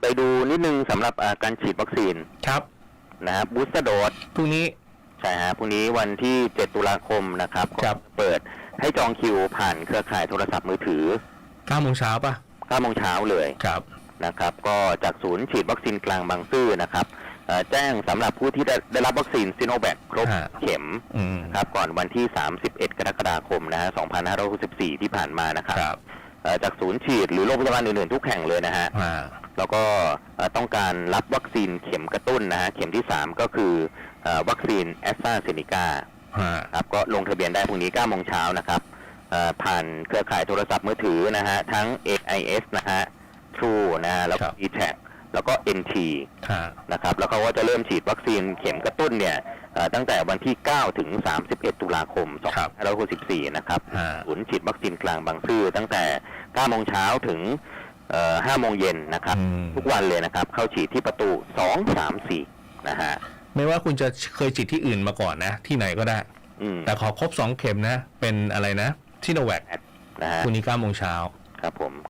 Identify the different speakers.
Speaker 1: ไปดูนิดนึงสำหรับอ่าการฉีดวัคซีน
Speaker 2: ครับ
Speaker 1: นะครับบูสเตอร์โดส
Speaker 2: พรุ่งนี้
Speaker 1: ใช่ฮะพรุ่งนี้วันที่ 7 ตุลาคมนะครับ
Speaker 2: ครับ
Speaker 1: ก็เปิดให้จองคิวผ่านเครือข่ายโทรศัพท์มือถือ
Speaker 2: 9โมงเช้าป่ะ
Speaker 1: 9โมงเช้าเลย
Speaker 2: ครับ
Speaker 1: นะครับก็จากศูนย์ฉีดวัคซีนกลางบางซื่อนะครับเอ่อแจ้งสำหรับผู้ที่ได้ได้รับวัคซีนซิโนแวคครบ
Speaker 2: ฮะ
Speaker 1: เข็ม
Speaker 2: อืม
Speaker 1: นะครับก่อนวันที่ 31 กรกฎาคมนะฮะ2564 ที่ผ่านมานะครับ
Speaker 2: ครับ
Speaker 1: เอ่อ จากศูนย์ฉีดหรือโรงพยาบาลอื่นๆทุกแห่งเลยนะฮะ
Speaker 2: อ่า
Speaker 1: แล้วก็เอ่อต้องการรับวัคซีนเข็มกระตุ้นนะฮะเข็มที่ 3 ก็คือเอ่อวัคซีนแอสตราเซเนกา
Speaker 2: อ่า
Speaker 1: ครับก็ลงทะเบียนได้พรุ่งนี้9โมงเช้านะครับเอ่อผ่านเครือข่ายโทรศัพท์มือถือนะฮะทั้ง AIS นะฮะ True นะฮะแล้วก็ d t a c แล้วก็ NT
Speaker 2: อ่า
Speaker 1: นะครับแล้วเขาก็จะเริ่มฉีดวัคซีนเข็มกระตุ้นเนี่ยเอ่อตั้งแต่วันที่ 9 ถึง 31 ตุลาคม
Speaker 2: ครับ
Speaker 1: 2564 นะครับ
Speaker 2: อ่า
Speaker 1: ศูนย์ฉีดวัคซีนกลางบางซื่อตั้งแต่ 9 โมงเช้าถึงเอ่อ5โมงเย็นนะครับ
Speaker 2: อืม
Speaker 1: ทุกวันเลยนะครับ เข้าฉีดที่ประตู 2 3 4 นะฮะ
Speaker 2: ไม่ว่าคุณจะเคยฉีดที่อื่นมาก่อนนะ ที่ไหนก็ได้
Speaker 1: อืม
Speaker 2: แต่ขอครบ 2 เข็มนะ เป็นอะไรนะที่โนแวค
Speaker 1: นะฮะ
Speaker 2: พรุ่งนี้9โมงเช้า
Speaker 1: ครับผม